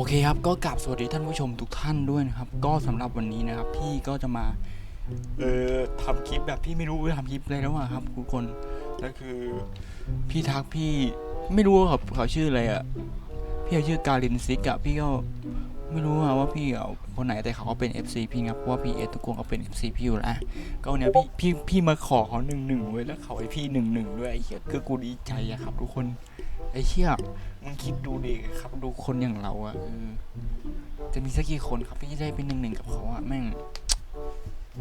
โอเคครับก็กราบสวัสดีท่านผู้ชมทุกท่านด้วยนะครับ ก็สำหรับวันนี้นะครับ พี่ก็จะมาเอ่อทำคลิปแบบพี่ไม่รู้จะทำคลิปอะไรแล้วอะครับทุกคนก็คือ พี่ทักพี่ไม่รู้ครับเขาชื่ออะไรอะพี่เขาชื่อการินซิกอะพี่ก็ไม่รู้ว่าพี่เอาคนไหนแต่เขาก็เป็น FC พี่ครับเพราะว่าพี่เอสทุกคนก็เป็น FC พี่อยู่แล้วก็วันเนี้ยพี่พี่พี่มาขอเขาหนึ่งหนึ่งไว้แล้วเขาให้พี่หนึ่งหนึ่งด้วยไอ้เหี้ยคือกูดีใจอะครับ ทุกคน ไอ้เหี้ยมึงคิดดูดิครับ ดูคนอย่างเราอะเออจะมีสักกี่คนครับที่จะได้เป็นหนึ่งหนึ่งกับเขาอะแม่ง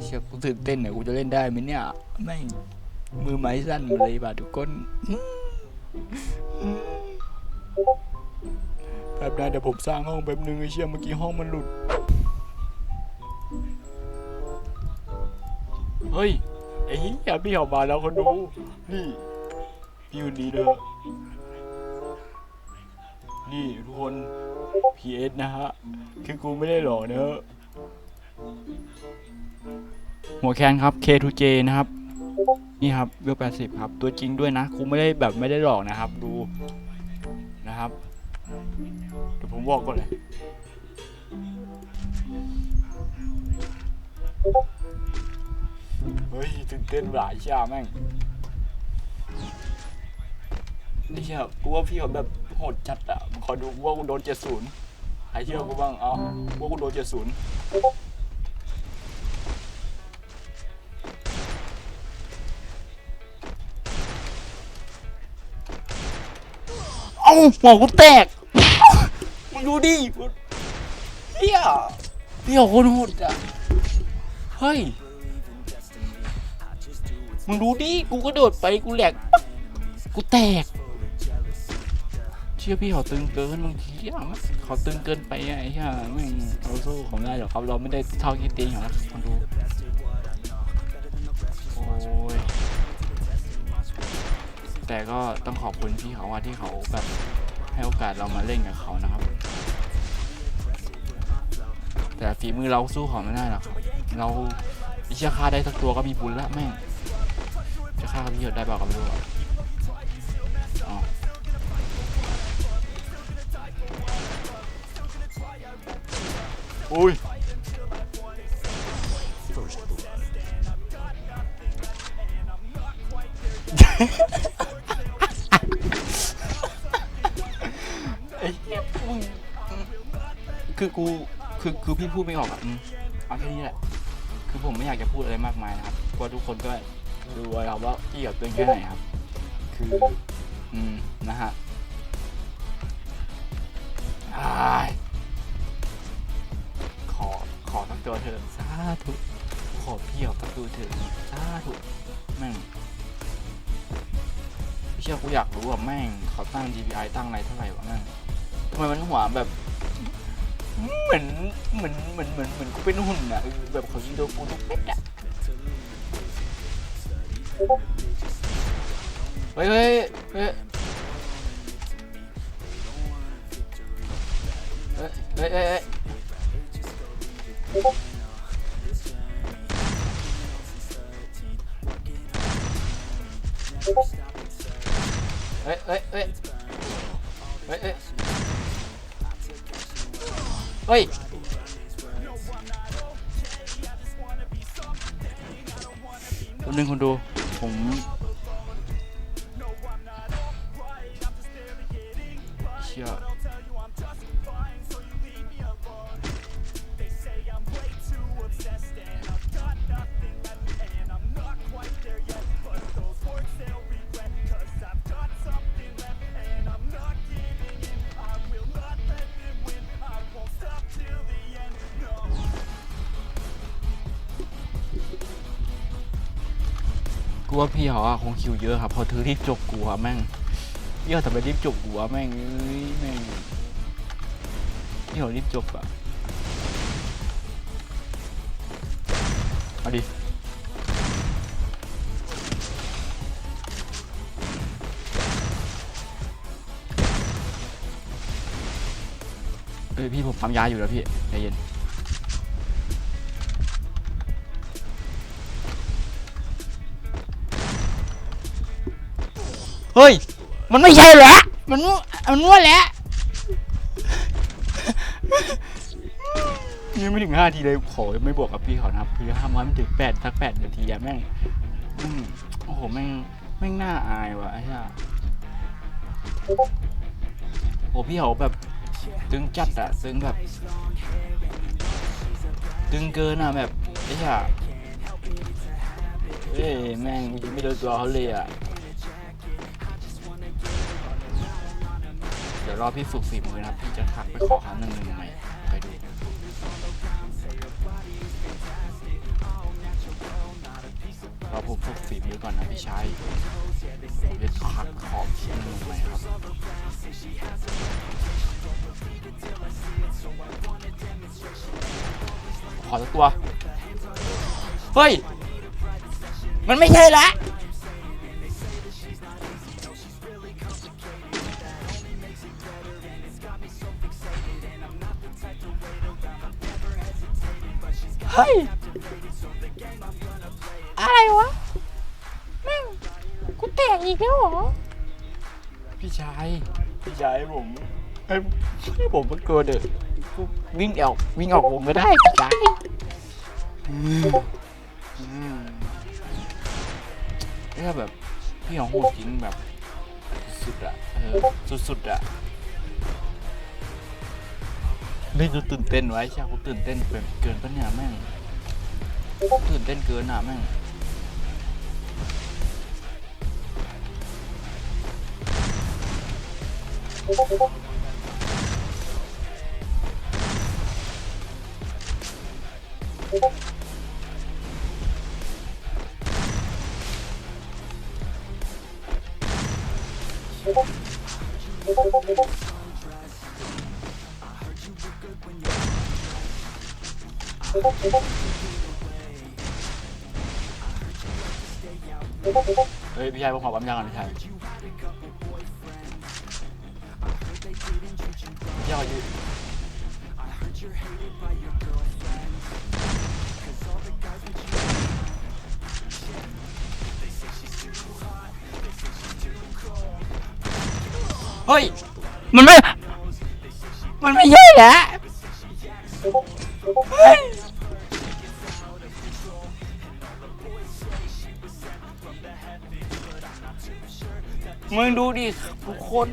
เชียกูตื่นเต้นเนี่ยกูจะเล่นได้ไหมเนี่ยแม่งมือไม้สั้นหมดเลยบาดทุกคนแป๊บได้เดี๋ยวผมสร้างห้องแป๊บนึงไอ้เชี่ยเมื่อกี้ห้องมันหลุด เฮ้ยไอ้เหี้ยพี่ออกมาแล้วคนดู นี่พี่วันนี้เด้อ นี่ทุกคน PS นะฮะ คือกูไม่ได้หล่อเนอะหัวแคนครับ K2J นะครับ นี่ครับเวล80ครับ ตัวจริงด้วยนะกูไม่ได้แบบไม่ได้หลอกนะครับ ดูนะครับเดี๋ยวผมบอกก่อนเลยเฮ้ยตื่นเต้นหลายชาแม่ง ไอ้เชี่ยกูว่าพี่เขาแบบโหดจัดอะขอดูว่ากูโดนเจ็ดศูนย์ใครเชื่อกูบ้างเอาว่ากูโดนเจ็ดศูนย์เอ้าหัวกูแตกมึงดูดิเฮียพี่เขาคนโหดอะเฮ้ยมึงดูดิกูก็โดดไปกูแหลก กูแตกเชื่อพี่เขาตึงเกินบางทีอะเขาตึงเกินไปอะไอ้เหี้ยไม่งเราสู้เขาไม่ได้หรอกครับเราไม่ได้เท่าที่ตีเขานะคนดูโอ้ยแต่ก็ต้องขอบคุณพี่เขาว่าที่เขาแบบให้โอกาสเรามาเล่นกับเขานะครับ แต่ฝีมือเราสู้เขาไม่ได้หรอกครับเราอิเชียฆ่าได้สักตัวก็มีบุญละแม่งจะฆ่าเขาพี่หยดได้เปล่าก็ไม่รู้ อุ้ยไอ้เหี้ยมึงคือกูคือคือพี่พูดไม่ออกอะอืมเอาแค่นี้แหละ คือผมไม่อยากจะพูดอะไรมากมายนะครับเพราะทุกคนก็ดูไว้ครับว่าพี่กับตัวแค่ไหนครับ คือ อืม นะฮะอ้าย ตัวเธอะสาธุขอพี่กับทั้งตัวเธอะสาธุแม่งพี่เชื่อกูอยากรู้ว่าแม่งเขาตั้ง GPI ตั้งอะไรเท่าไหร่วะแม่งทำไมมันหัวแบบ เหมือนเหมือนเหมือนเหมือนเหมือนกูเป็นหุ่นอะแบบเขายิงโดกูทุกเม็ดอะเฮ้ยเฮ้ยเฮ้ยเฮ้ยเฮ้ย เฮ้ยเอ้เอ้เอ้เอ้ยอ้ยคนหนึ่งคนดู ผม เชี่ย กูว่าพี่เขาอะคงคิวเยอะครับ พอเธอรีบจบกูอะแม่งพี่เขาทำไมรีบจบกูอะแม่งเอ้ยแม่งพี่เขารีบจบอะเอาดิเอ้ยพี่ผมปั๊มยาอยู่แล้วพี่ใจเย็น เฮ้ย มันไม่ใช่แหละมันมั่วมันมั่วแหละยังไม่ถึงห้าทีเลยขอไม่บวกกับพี่เขานะครับคือห้ามไว้ไม่ถึงแปดสักแปดนาทีอะแม่งอืมโอ้โหแม่งแม่งน่าอายว่ะไอ้ห่าโอ้พี่เขาแบบตึงจัดอะซึ้งแบบตึงเกินอะแบบไอ้ห่าเอ้ยแม่งยิงไม่โดนตัวเขาเลยอะ ดี๋ยวรอพี่ฝึกฝีมือนะพี่จะทักไปขอครั้งหนึ่งหนึ่งใหม่ไปดูเราผมฝึกฝีมือก่อนนะพี่ชายผมจะทักขอบชิ้นหนึ่งใหม่ครับขอสักตัว เฮ้ย มันไม่ใช่ละ ฮ้ย อะไรวะ แม่ง กูแตกอีกแล้วเหรอ พี่ชาย พี่ชายให้ผมให้ให้ผมมันกลัวเด้อวิ่งออกวิ่งออกวงก็ได้พี่ชายอืมอืมเนี่ยแบบพี่ของโหดจริงแบบ สุดอะเออสุดๆอะ เล่นจนตื่นเต้นไว้ใช่กูตื่นเต้นเกินเกินปะเนี่ยแม่งตื่นเต้นเกินอะแม่ง เฮ้ยพี่ชายผมขอปั๊มยางก่อนพี่ชายพี่ชายอยืนเฮ้ย มันไม่ มันไม่ใช่แหละ มึงดูดิทุกคน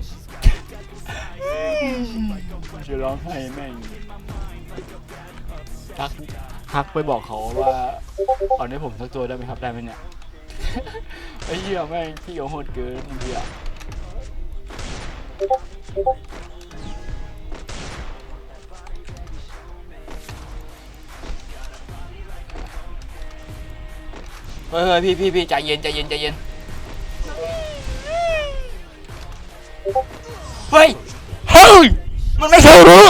จะร้องไห้แม่งทักทักไปบอกเขาว่าเอาให้ผมสักตัวได้ไหมครับได้ไหมเนี่ยไอ้เหี้ยแม่งพี่เขาโหดเกินไอ้เหี้ยเฮ้ยเฮ้ยพี่พี่พี่ใจเย็นใจเย็นใจเย็น เฮ้ย เฮ้ย มันไม่ใช่หรือ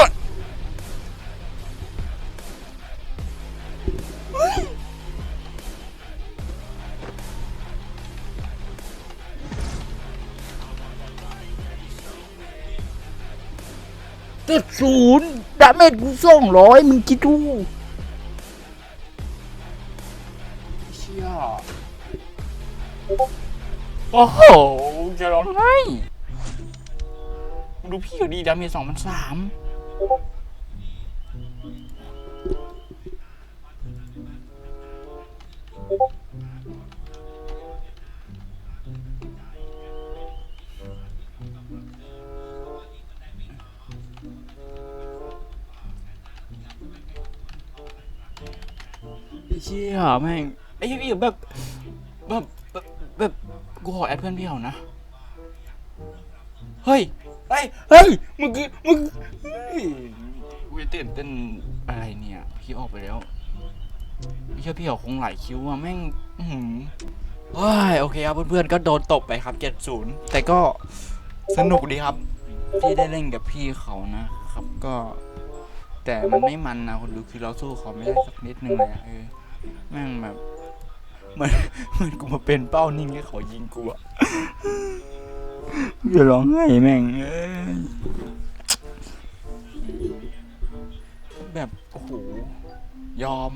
ติดศูนย์ดาเมจกูสองร้อยมึงคิดดูเชี่ยโอ้โห จะร้องไห้มึง ดูพี่เขาดีดาเมจสองพันสามเชี่ยแม่งไอ้พี่แบบแบบแบบกูขอแอดเพื่อนพี่เขานะ เฮ้ย เฮ้ย เฮ้ยเมื่อกี้เมื่อกี้เฮ้ยกูจะตื่นเต้นอะไรเนี่ยคิวออกไปแล้วไม่เชื่อพี่เขาคงหลายคิวอะแม่งอื้อหือว้ายโอเคครับเพื่อนๆก็โดนตบไปครับ 70 แต่ก็สนุกดีครับที่ได้เล่นกับพี่เขานะครับก็ แต่มันไม่มันนะคนดูคือเราสู้เขาไม่ได้สักนิดนึงเลยอะเออแม่งแบบเหมันเหมันกูมาเป็นเป้านิ่งให้เขายิงกูอะ อย่าร้องไห้แม่งแบบโอ้โหยอม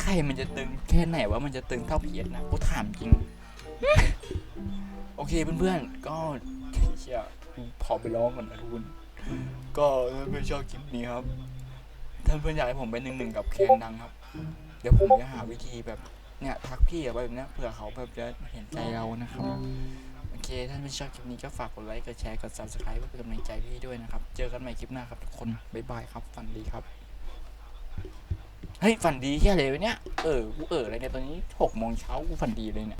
ใครมันจะตึงแค่ไหนว่ามันจะตึงเท่าเพียรนะกูถามจริง โอเคเพื่อนๆ ก็เชียขอไปร้องก่อนนะทุกคนก็ถ้าเพื่อนชอบคลิปนี้ครับถ้านเพื่อนอยากให้ผมเป็นหนึ่งหนึ่งกับเคนดังครับ เดี๋ยวผมจะหาวิธีแบบ เนี่ยทักพี่อะไรแบบเนี้ยเผื่อเขาแบบจะเห็นใจเรานะครับ โอเคถ้าไม่ชอบคลิปนี้ก็ฝากกดไลค์กดแชร์กด subscribe เพื่อเป็นกำลังใจพี่ด้วยนะครับ เจอกันใหม่คลิปหน้าครับทุกคนบ๊ายบายครับฝันดีครับเฮ้ยฝันดีแค่เลยวะเนี่ยเออกูเอออะไรเนี่ยตอนนี้หกโมงเช้ากูฝันดีเลยเนี่ย